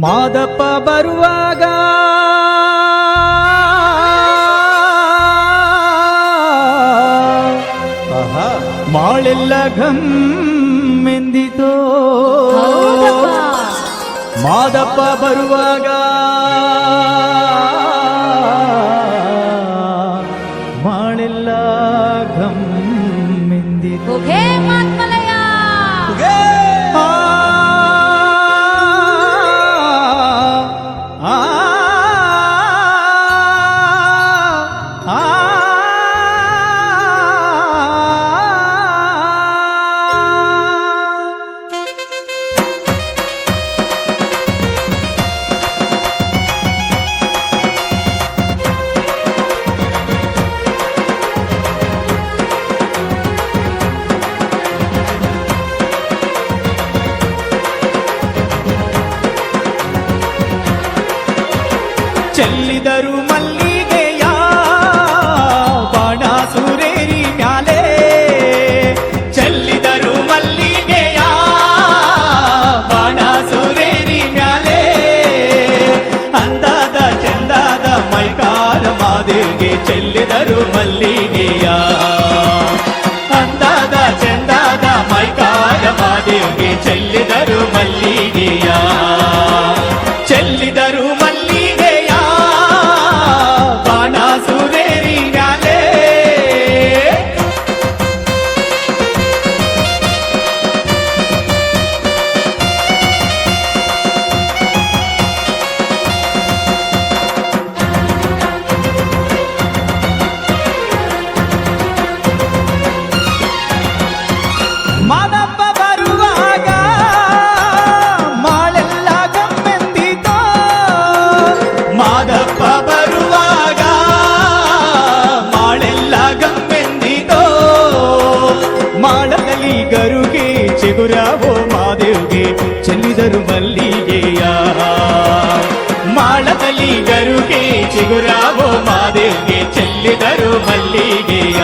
ಮಾದಪ್ಪ ಬರುವಾಗ ಮಾಳೆಲ್ಲ ಘಮ್ಮೆಂದಿತೋ? ಮಾದಪ್ಪ ಬರುವಾಗ ಬಿಡಿದರು ಮಲ್ಲಿಗೆಯ ಬಾಣ ಸುರೇರಿ ಮ್ಯಾಲೆ. ಚೆಲ್ಲಿದರು ಮಲ್ಲಿಗೆಯ ಬಾಣ ಸುರೇರಿ ಮ್ಯಾಲೆ. ಅಂದಾದ ಚಂದಾದ ಮೈಕಾಲ ಮಾದೇವಿಗೆ ಚೆಲ್ಲಿದರು ಮಲ್ಲಿಗೆಯ. ಅಂದಾದ ಚಂದಾದ ಮೈಕಾಲ ಮಾದೇವಿಗೆ ಚೆಲ್ಲಿದರು ಮಲ್ಲಿಗೆಯ. ದೇವ್ಗೆ ಚೆಲ್ಲಿದರು ಮಲ್ಲಿಗೆಯ ಮಾಳದಲ್ಲಿ ಗರುಗೆ ಚಿಗುರಾವೋ ಮಾದೇವ್ಗೆ ಚೆಲ್ಲಿದರು ಮಲ್ಲಿಗೆಯ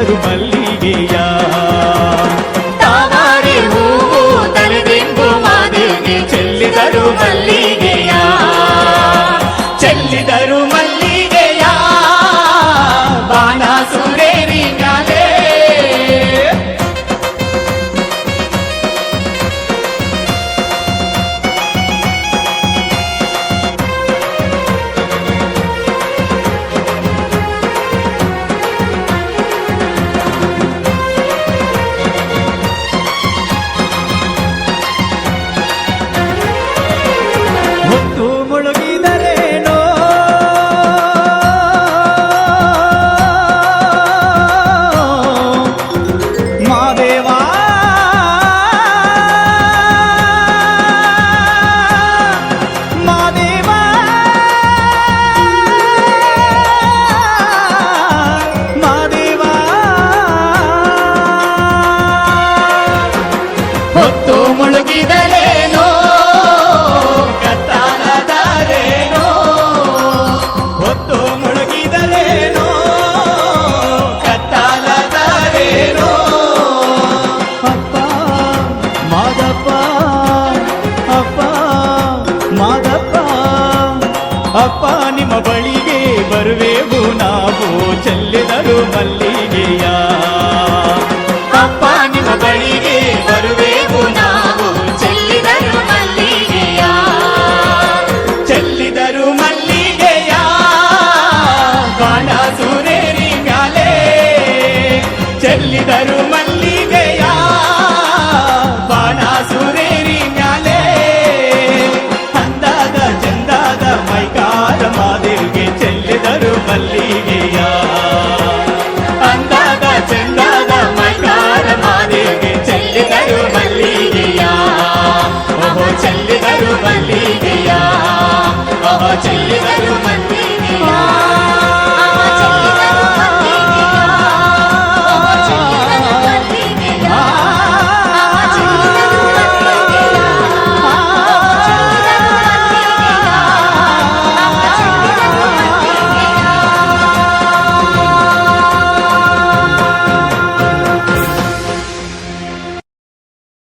అందరు బల చెల్లెదరు మళ్ళీ